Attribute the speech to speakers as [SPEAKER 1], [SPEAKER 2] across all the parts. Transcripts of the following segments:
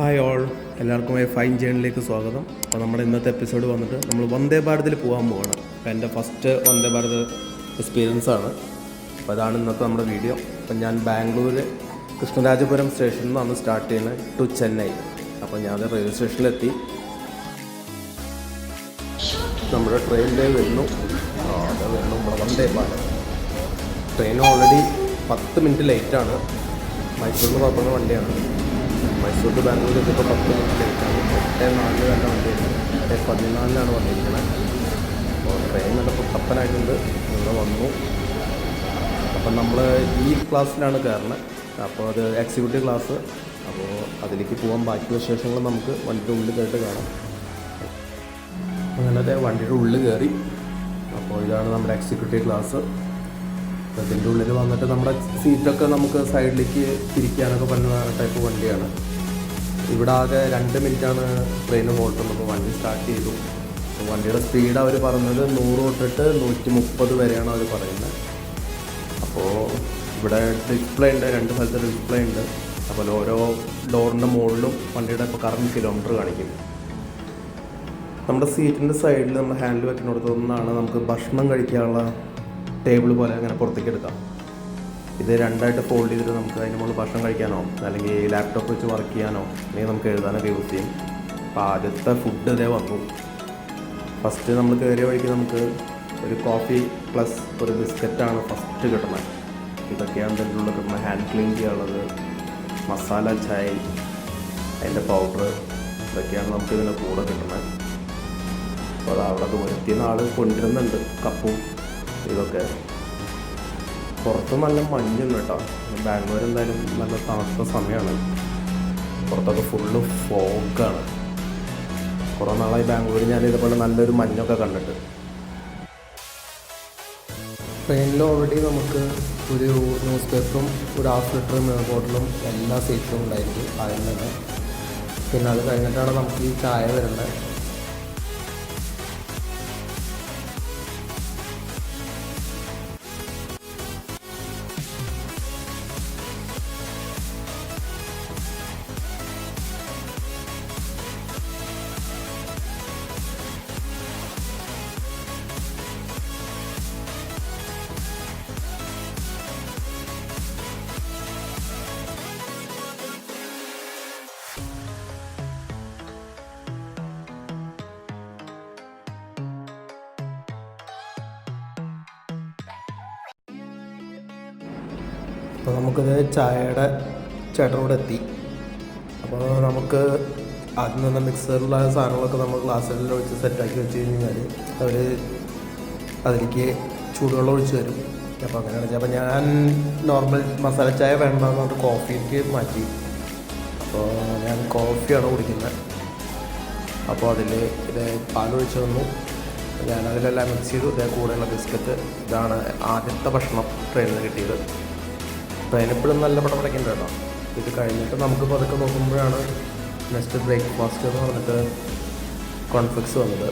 [SPEAKER 1] Hi all എല്ലാവർക്കും fine ജേണിലേക്ക് സ്വാഗതം. അപ്പോൾ നമ്മുടെ ഇന്നത്തെ എപ്പിസോഡ് വന്നിട്ട് നമ്മൾ വന്ദേ ഭാരതിൽ പോകാൻ പോവാണ്. അപ്പോൾ എന്റെ ഫസ്റ്റ് വന്ദേ ഭാരത് എക്സ്പീരിയൻസ് ആണ്. അപ്പോൾ അതാണ് ഇന്നത്തെ നമ്മുടെ വീഡിയോ അപ്പം ഞാൻ ബാംഗ്ലൂർ കൃഷ്ണരാജപുരം സ്റ്റേഷനിൽ നിന്നാണ് സ്റ്റാർട്ട് ചെയ്യുന്നത്. ടു ചെന്നൈ അപ്പോൾ ഞാൻ റെയിൽവേ സ്റ്റേഷനിലെത്തി നമ്മുടെ ട്രെയിനിലെ വരുന്നു. അത് വരുന്നു വന്ദേ ഭാരത്. ട്രെയിൻ ഓൾറെഡി പത്ത് മിനിറ്റ് ലേറ്റാണ് മൈസൂരിൽ നിന്ന് പുറപ്പെടുന്ന വണ്ടിയാണ്. മൈസൂർ ടു ബാംഗ്ലൂർ ഇപ്പോൾ പത്ത് മിനിറ്റ് ലേറ്റാണ് എട്ട് നാലിന് തന്നെ വണ്ടിയാണ് എട്ട് പതിനാലിനാണ് വന്നിരിക്കുന്നത് അപ്പോൾ ട്രെയിൻ നല്ല പുത്തപ്പനായിട്ടുണ്ട് ഇവിടെ വന്നു. അപ്പം നമ്മൾ ഈ ക്ലാസ്സിലാണ് കയറുന്നത് അപ്പോൾ അത് എക്സിക്യൂട്ടീവ് ക്ലാസ് അപ്പോൾ അതിലേക്ക് പോകാൻ ബാക്കി വിശേഷങ്ങൾ നമുക്ക് വണ്ടിയുടെ ഉള്ളിൽ കയറിയിട്ട് കാണാം. അങ്ങനെ ദേ വണ്ടിയുടെ ഉള്ളിൽ കയറി അപ്പോൾ ഇതാണ് നമ്മുടെ എക്സിക്യൂട്ടീവ് ക്ലാസ് അതിന്റെ ഉള്ളിൽ വന്നിട്ട് നമ്മുടെ സീറ്റൊക്കെ നമുക്ക് സൈഡിലേക്ക് തിരിക്കാനൊക്കെ പറ്റുന്ന ടൈപ്പ് വണ്ടിയാണ്. ഇവിടെ ആകെ രണ്ട് മിനിറ്റാണ് ട്രെയിൻ ഓട്ടുന്നത് വണ്ടി സ്റ്റാർട്ട് ചെയ്തു. വണ്ടിയുടെ സ്പീഡ് അവർ പറഞ്ഞത് നൂറ് തൊട്ടിട്ട് നൂറ്റി മുപ്പത് വരെയാണ് അവർ പറയുന്നത്. അപ്പോൾ ഇവിടെ ഡിസ്പ്ലേ ഉണ്ട് രണ്ട് സ്ഥലത്ത് ഡിസ്പ്ലേ ഉണ്ട്. അപ്പോൾ ഓരോ ഡോറിന്റെ മുകളിലും വണ്ടിയുടെ ഇപ്പോൾ കറണ്ട് കിലോമീറ്റർ കാണിക്കും. നമ്മുടെ സീറ്റിന്റെ സൈഡിൽ നമ്മൾ ഹാൻഡിൽ വെക്കുന്നിടത്ത് ഒന്നാണ് നമുക്ക് ഭക്ഷണം കഴിക്കാനുള്ള ടേബിൾ പോലെ അങ്ങനെ പുറത്തേക്ക് എടുക്കാം. ഇത് രണ്ടായിട്ട് ഫോൾഡ് ചെയ്തിട്ട് നമുക്ക് അതിന് മുകളിൽ ഭക്ഷണം കഴിക്കാനോ അല്ലെങ്കിൽ ലാപ്ടോപ്പ് വെച്ച് വർക്ക് ചെയ്യാനോ അല്ലെങ്കിൽ നമുക്ക് എഴുതാനൊക്കെ യൂസ് ചെയ്യും. അപ്പോൾ ആദ്യത്തെ ഫുഡ് ഇതേ വന്നു. ഫസ്റ്റ് നമ്മൾ കയറിയ വഴിക്ക് നമുക്ക് ഒരു കോഫി പ്ലസ് ഒരു ബിസ്ക്കറ്റാണ് ഫസ്റ്റ് കിട്ടുന്നത്. ഇതൊക്കെയാണ് ഇതിന്റെ ഉള്ളിൽ കിട്ടുന്നത് ഹാൻഡ് ക്ലീൻ ചെയ്യാനുള്ളത്. മസാല ചായ അതിന്റെ പൗഡർ ഇതൊക്കെയാണ് നമുക്ക് ഇതിന്റെ കൂടെ കിട്ടുന്നത്. അപ്പോൾ അത് അവിടെ ദൂരത്തിൽ ആൾ കൊണ്ടുവരുന്നുണ്ട്. കപ്പും ഇതൊക്കെ. പുറത്ത് നല്ല മഞ്ഞുണ്ട് കേട്ടോ. ബാംഗ്ലൂർ എന്തായാലും നല്ല തണുത്ത സമയമാണ്. പുറത്തൊക്കെ ഫുള്ള് ഫോഗാണ് കുറേ നാളായി ബാംഗ്ലൂർ ഞാൻ ഇതുപോലെ നല്ലൊരു മഞ്ഞൊക്കെ കണ്ടിട്ട്. ട്രെയിനിൽ ഓൾറെഡി നമുക്ക് ഒരു ന്യൂസ് പേപ്പറും ഒരു ഹാഫ് ലിറ്ററും ബോട്ടിലും എല്ലാ സീറ്റിലും ഉണ്ടായിരിക്കും ആദ്യം തന്നെ. പിന്നെ അത് കഴിഞ്ഞിട്ടാണ് നമുക്ക് ഈ ചായ വരുന്നത്. അപ്പോൾ നമുക്കിത് ചായയുടെ ചേട്ടനോട് എത്തി. അപ്പോൾ നമുക്ക് ആദ്യം തന്നെ മിക്സറിലുള്ള സാധനങ്ങളൊക്കെ നമ്മൾ ഗ്ലാസ്സിൽ ഒഴിച്ച് സെറ്റാക്കി വെച്ച് കഴിഞ്ഞാൽ അവർ അതിലേക്ക് ചൂടുവെള്ളം ഒഴിച്ച് തരും. അപ്പോൾ അങ്ങനെയാണ് അപ്പോൾ ഞാൻ നോർമൽ മസാല ചായ വേണ്ടെന്ന് പറഞ്ഞിട്ട് കോഫിക്ക് മാറ്റി. അപ്പോൾ ഞാൻ കോഫിയാണ് കുടിക്കുന്നത്. അപ്പോൾ അതിൽ ഇത് പാലൊഴിച്ച് തന്നു. ഞാനതിലെല്ലാം മിക്സ് ചെയ്തു. ഇതേ കൂടെയുള്ള ബിസ്ക്കറ്റ് ഇതാണ് ആദ്യത്തെ ഭക്ഷണം ട്രെയിനിൽ നിന്ന് കിട്ടിയത്. എപ്പോഴും നല്ല പടം കേട്ടോ. ഇത് കഴിഞ്ഞിട്ട് നമുക്ക് പതുക്കെ നോക്കുമ്പോഴാണ് നെക്സ്റ്റ് ബ്രേക്ക്ഫാസ്റ്റ് എന്ന് പറഞ്ഞിട്ട് കോൺഫ്ലിക്സ് വന്നത്.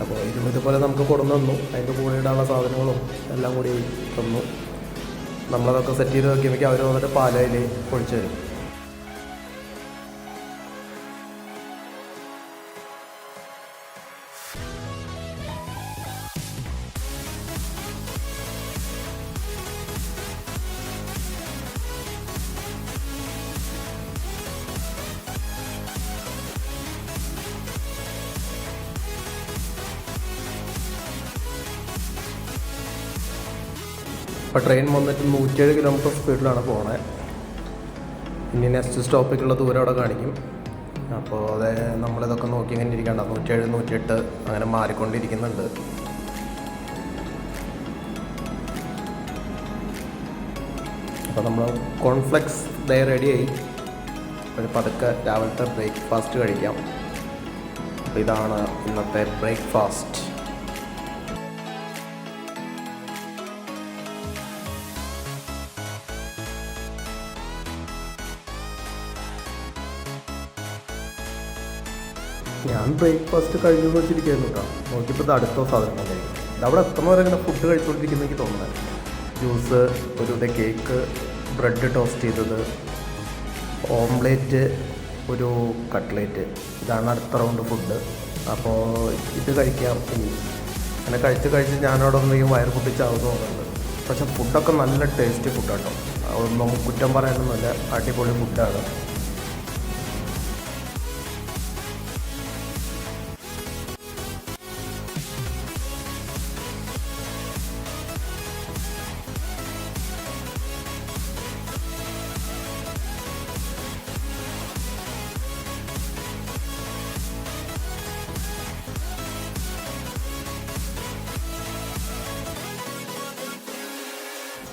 [SPEAKER 1] അപ്പോൾ ഇതും ഇതുപോലെ നമുക്ക് കൊടുന്നു തന്നു. അതിന്റെ കൂടെ ഇടാനുള്ള സാധനങ്ങളും എല്ലാം കൂടി തന്നു. നമ്മളതൊക്കെ സെറ്റ് ചെയ്ത് നോക്കിയപ്പോൾ അവർ വന്നിട്ട് പാലയിൽ പൊഴിച്ചു തരും. ഇപ്പോൾ ട്രെയിൻ വന്നിട്ട് നൂറ്റേഴ് കിലോമീറ്റർ സ്പീഡിലാണ് പോണത് ഇനി നെക്സ്റ്റ് സ്റ്റോപ്പിലേക്കുള്ള ദൂരം അവിടെ കാണിക്കും. അപ്പോൾ അത് നമ്മളിതൊക്കെ നോക്കി ഇങ്ങനെ ഇരിക്കണ്ട. നൂറ്റേഴ് നൂറ്റിയെട്ട് അങ്ങനെ മാറിക്കൊണ്ടിരിക്കുന്നുണ്ട്. അപ്പോൾ നമ്മൾ കോൺഫ്ലെക്സ് ദേ റെഡിയായി ഒരു പതുക്കെ രാവിലത്തെ ബ്രേക്ക്ഫാസ്റ്റ് കഴിക്കാം. അപ്പോൾ ഇതാണ് ഇന്നത്തെ ബ്രേക്ക്ഫാസ്റ്റ് ഞാൻ ബ്രേക്ക്ഫാസ്റ്റ് കഴിഞ്ഞു വെച്ചിരിക്കുന്നു കേട്ടോ. നോക്കിയപ്പോൾ ഇത് അടുത്ത സാധനം കഴിക്കും അവിടെ എത്തുന്ന വരെ ഇങ്ങനെ ഫുഡ് കഴിച്ചുകൊണ്ടിരിക്കുന്ന എനിക്ക് തോന്നുന്നത് ജ്യൂസ് ഒരു കേക്ക് ബ്രെഡ് ടോസ്റ്റ് ചെയ്തത് ഓംലേറ്റ് ഒരു കട്ട്ലേറ്റ് ഇതാണ് അടുത്ത റൗണ്ട് ഫുഡ് അപ്പോൾ ഇത് കഴിക്കാം. അങ്ങനെ കഴിച്ച് കഴിച്ച് ഞാനവിടെ ഒന്നും വയർ പൊട്ടിച്ചാവുന്ന തോന്നുന്നുണ്ട്. പക്ഷെ ഫുഡൊക്കെ നല്ല ടേസ്റ്റി ഫുഡാട്ടോ ഒന്നും കുറ്റം പറയാനൊന്നുമില്ല. അടിപൊളി ഫുഡാണ്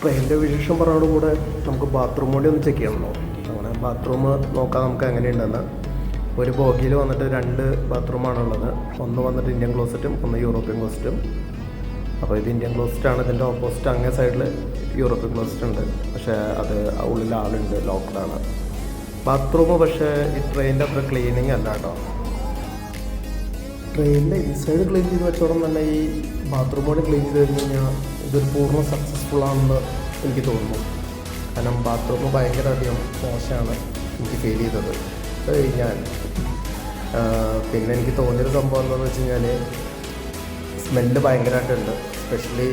[SPEAKER 1] ട്രെയിനിന്റെ വിശേഷം പറഞ്ഞോട് കൂടെ നമുക്ക് ബാത്റൂം കൂടി ഒന്ന് ചെക്ക് ചെയ്യണമല്ലോ അങ്ങനെ ബാത്റൂം നോക്കാം നമുക്ക് എങ്ങനെയുണ്ടെന്ന്. ഒരു ബോഗിയിൽ വന്നിട്ട് രണ്ട് ബാത്റൂമാണുള്ളത് ഒന്ന് വന്നിട്ട് ഇന്ത്യൻ ക്ലോസറ്റും ഒന്ന് യൂറോപ്യൻ ക്ലോസറ്റും അപ്പോൾ ഇത് ഇന്ത്യൻ ക്ലോസറ്റ് ആണ്. ഇതിന്റെ ഓപ്പോസിറ്റ് അങ്ങേ സൈഡിൽ യൂറോപ്യൻ ക്ലോസറ്റ് ഉണ്ട്. പക്ഷേ അത് ഉള്ളിൽ ആളുണ്ട് ലോക്ക്ഡാണ് ബാത്റൂം പക്ഷേ ഈ ട്രെയിനിന്റെ അത്ര ക്ലീനിങ് അല്ല കേട്ടോ. ട്രെയിനിന്റെ ഈ സൈഡ് ക്ലീൻ ചെയ്ത് വെച്ചോളം തന്നെ ഈ ബാത്റൂം കൂടി ക്ലീൻ ചെയ്ത് കഴിഞ്ഞ് കഴിഞ്ഞാൽ ഇതൊരു പൂർണ സക്സസ്ഫുൾ ആണെന്ന് എനിക്ക് തോന്നുന്നു. കാരണം ബാത്റൂം ഭയങ്കര അധികം മോശമാണ് എനിക്ക് ഫീൽ ചെയ്തത്. അത് കഴിഞ്ഞാൽ പിന്നെ എനിക്ക് തോന്നിയൊരു സംഭവം എന്താണെന്ന് വെച്ച് കഴിഞ്ഞാൽ സ്മെല്ല് ഭയങ്കരമായിട്ടുണ്ട് സ്പെഷ്യലി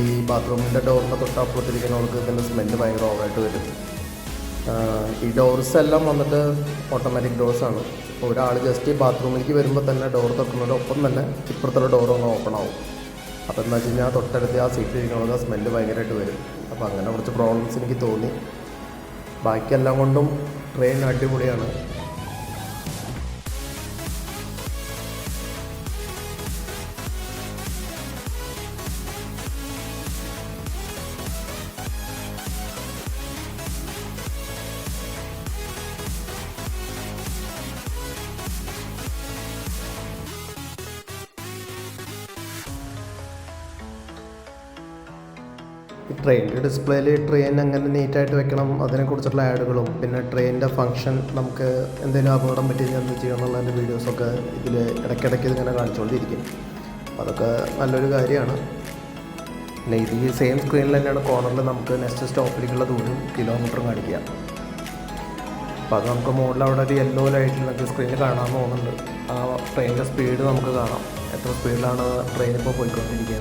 [SPEAKER 1] ഈ ബാത്റൂമിന്റെ ഡോറിന്റെ തൊട്ടപ്പുറത്തിരിക്കുന്നവർക്ക് ഇതിന്റെ സ്മെല്ല് ഭയങ്കര ഓവറായിട്ട് വരും. ഈ ഡോർസ് എല്ലാം വന്നിട്ട് ഓട്ടോമാറ്റിക് ഡോർസാണ് ഒരാൾ ജസ്റ്റ് ഈ ബാത്റൂമിലേക്ക് വരുമ്പോൾ തന്നെ ഡോർ തുറക്കുന്നതിനൊപ്പം തന്നെ ഇപ്പുറത്തുള്ള ഡോർ ഓപ്പൺ ആവും. അപ്പോൾ എന്താ വെച്ച് കഴിഞ്ഞാൽ തൊട്ടടുത്ത് ആ സീറ്റ് ഇരിക്കുന്നത് സ്മെല്ല് ഭയങ്കരമായിട്ട് വരും. അപ്പോൾ അങ്ങനെ കുറച്ച് പ്രോബ്ലംസ് എനിക്ക് തോന്നി. ബാക്കിയെല്ലാം കൊണ്ടും ട്രെയിൻ അടിപൊളിയാണ്. ഈ ട്രെയിനിന്റെ ഡിസ്പ്ലേയിൽ ട്രെയിൻ അങ്ങനെ നീറ്റായിട്ട് വെക്കണം അതിനെക്കുറിച്ചുള്ള ആഡുകളും പിന്നെ ട്രെയിനിന്റെ ഫങ്ഷൻ നമുക്ക് എന്തെങ്കിലും അപകടം പറ്റി കഴിഞ്ഞാൽ എന്ത് ചെയ്യണം എന്നുള്ളതിന്റെ വീഡിയോസൊക്കെ ഇതിൽ ഇടയ്ക്കിടയ്ക്ക് ഇതിങ്ങനെ കാണിച്ചുകൊണ്ടിരിക്കും അപ്പോൾ അതൊക്കെ നല്ലൊരു കാര്യമാണ്. പിന്നെ ഇത് ഈ സെയിം സ്ക്രീനിൽ തന്നെയാണ് കോർണറിൽ നമുക്ക് നെക്സ്റ്റ് സ്റ്റോപ്പിലേക്കുള്ള ദൂരം കിലോമീറ്ററും കാണിക്കുക. അപ്പോൾ അത് നമുക്ക് മുകളിൽ അവിടെ ഒരു യെല്ലോ ലൈറ്റിൽ നമുക്ക് സ്ക്രീനിൽ കാണാൻ പോകുന്നുണ്ട്. ആ ട്രെയിനിന്റെ സ്പീഡ് നമുക്ക് കാണാം. എത്ര സ്പീഡിലാണ് ട്രെയിൻ ഇപ്പോൾ പോയിക്കൊണ്ടിരിക്കുക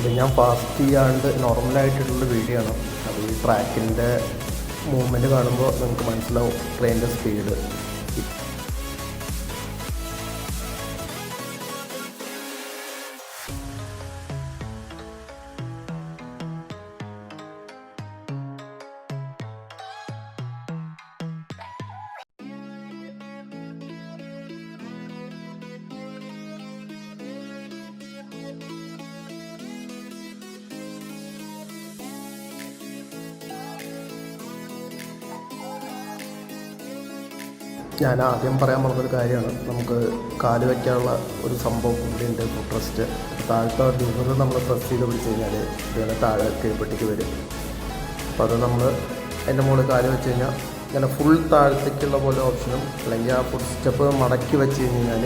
[SPEAKER 1] ഇത് ഞാൻ ഫാസ്റ്റ് ചെയ്യാണ്ട് നോർമലായിട്ടുള്ള വീഡിയോ ആണ്. അത് ഈ ട്രാക്കിന്റെ മൂവ്മെന്റ് കാണുമ്പോൾ നിങ്ങൾക്ക് മനസ്സിലാവും ട്രെയിനിന്റെ സ്പീഡ് ഞാൻ ആദ്യം പറയാൻ പറഞ്ഞൊരു കാര്യമാണ്. നമുക്ക് കാൽ വയ്ക്കാനുള്ള ഒരു സംഭവം ഇപ്പോൾ ട്രസ്റ്റ് താഴത്തെ ലിവർ നമ്മൾ പ്രസ് ചെയ്ത് പിടിച്ച് കഴിഞ്ഞാൽ ഇങ്ങനെ താഴെ കീഴ്പ്പെട്ടിക്ക് വരും. അപ്പോൾ അത് നമ്മൾ അതിന്റെ മുകളിൽ കാൽ വെച്ച് കഴിഞ്ഞാൽ ഇങ്ങനെ ഫുൾ താഴത്തേക്കുള്ള പോലെ ഓപ്ഷനും അല്ലെങ്കിൽ ആ ഫുഡ് സ്റ്റെപ്പ് മടക്കി വെച്ച് കഴിഞ്ഞ് കഴിഞ്ഞാൽ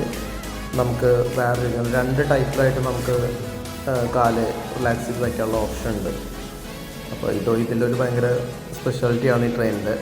[SPEAKER 1] നമുക്ക് വേറെ രണ്ട് ടൈപ്പിലായിട്ട് നമുക്ക് കാൽ റിലാക്സ് ചെയ്ത് വയ്ക്കാനുള്ള ഓപ്ഷൻ ഉണ്ട്. അപ്പോൾ ഇതോ ഇതിന്റെ ഒരു ഭയങ്കര സ്പെഷ്യാലിറ്റിയാണ് ഈ ട്രെയിനിന്റെ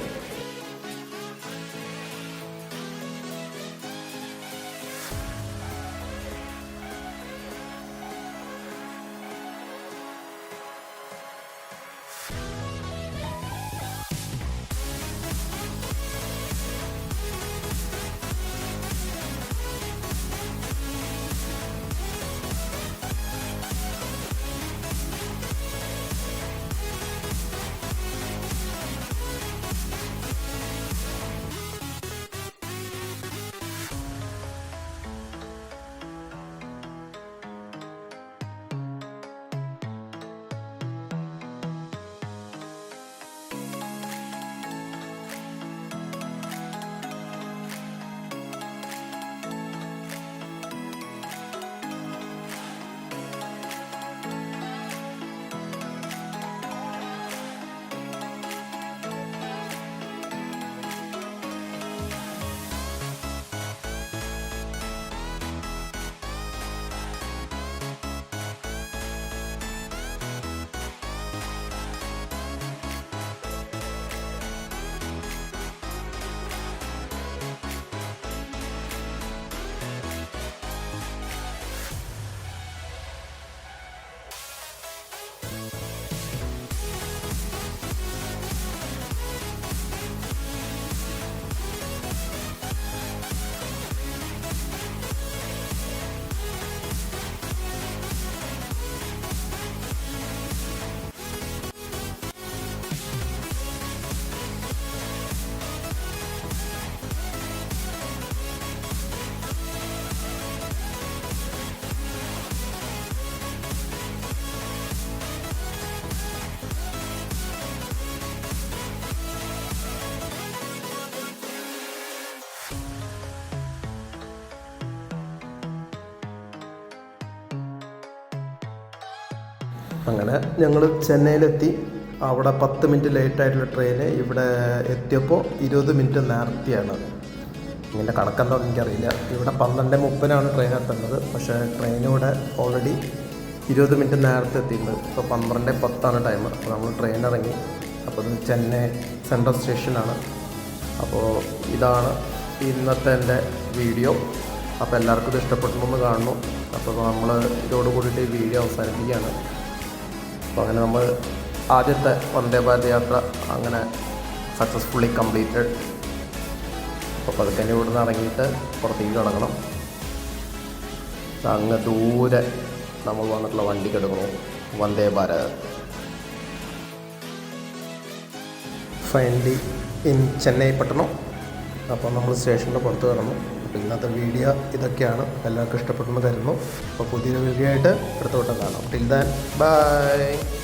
[SPEAKER 1] അങ്ങനെ ഞങ്ങൾ ചെന്നൈയിലെത്തി. അവിടെ പത്ത് മിനിറ്റ് ലേറ്റ് ആയിട്ടുള്ള ട്രെയിന് ഇവിടെ എത്തിയപ്പോൾ ഇരുപത് മിനിറ്റ് നേരത്തെയാണ്. ഇങ്ങനെ കണക്കെന്താണെന്ന് എനിക്കറിയില്ല. ഇവിടെ പന്ത്രണ്ട് മുപ്പതിനാണ് ട്രെയിൻ എത്തേണ്ടത്. പക്ഷേ ട്രെയിൻ ഇവിടെ ഓൾറെഡി ഇരുപത് മിനിറ്റ് നേരത്തെ എത്തിയിട്ടുണ്ട്. ഇപ്പോൾ പന്ത്രണ്ട് പത്താണ് ടൈം അപ്പോൾ നമ്മൾ ട്രെയിൻ ഇറങ്ങി. അപ്പോൾ ഇത് ചെന്നൈ സെൻട്രൽ സ്റ്റേഷനാണ് അപ്പോൾ ഇതാണ് ഇന്നത്തെ എന്റെ വീഡിയോ അപ്പോൾ എല്ലാവർക്കും ഇത് ഇഷ്ടപ്പെട്ടുമെന്ന് കാണുന്നു. അപ്പോൾ നമ്മൾ ഇതോട് കൂടിയിട്ട് ഈ വീഡിയോ അവസാനിപ്പിക്കുകയാണ്. അപ്പോൾ അങ്ങനെ നമ്മൾ ആദ്യത്തെ വന്ദേ ഭാരത് യാത്ര അങ്ങനെ സക്സസ്ഫുള്ളി കംപ്ലീറ്റഡ് അപ്പോൾ പതുക്കെ ഇവിടുന്ന് ഇറങ്ങിയിട്ട് പുറത്തേക്ക് കിടക്കണം. അങ്ങ് ദൂരെ നമ്മൾ വന്നിട്ടുള്ള വണ്ടി കിടക്കണു വന്ദേ ഭാരത് ഫൈനലി ഇൻ ചെന്നൈ പട്ടണം അപ്പോൾ നമ്മൾ സ്റ്റേഷന്റെ പുറത്ത് കിടന്നു. ഇന്നത്തെ വീഡിയോ ഇതൊക്കെയാണ് എല്ലാവർക്കും ഇഷ്ടപ്പെട്ടെന്ന് കരുതുന്നു. അപ്പോൾ പുതിയൊരു വീഡിയോ ആയിട്ട് അടുത്ത വട്ടം കാണാം. Till than by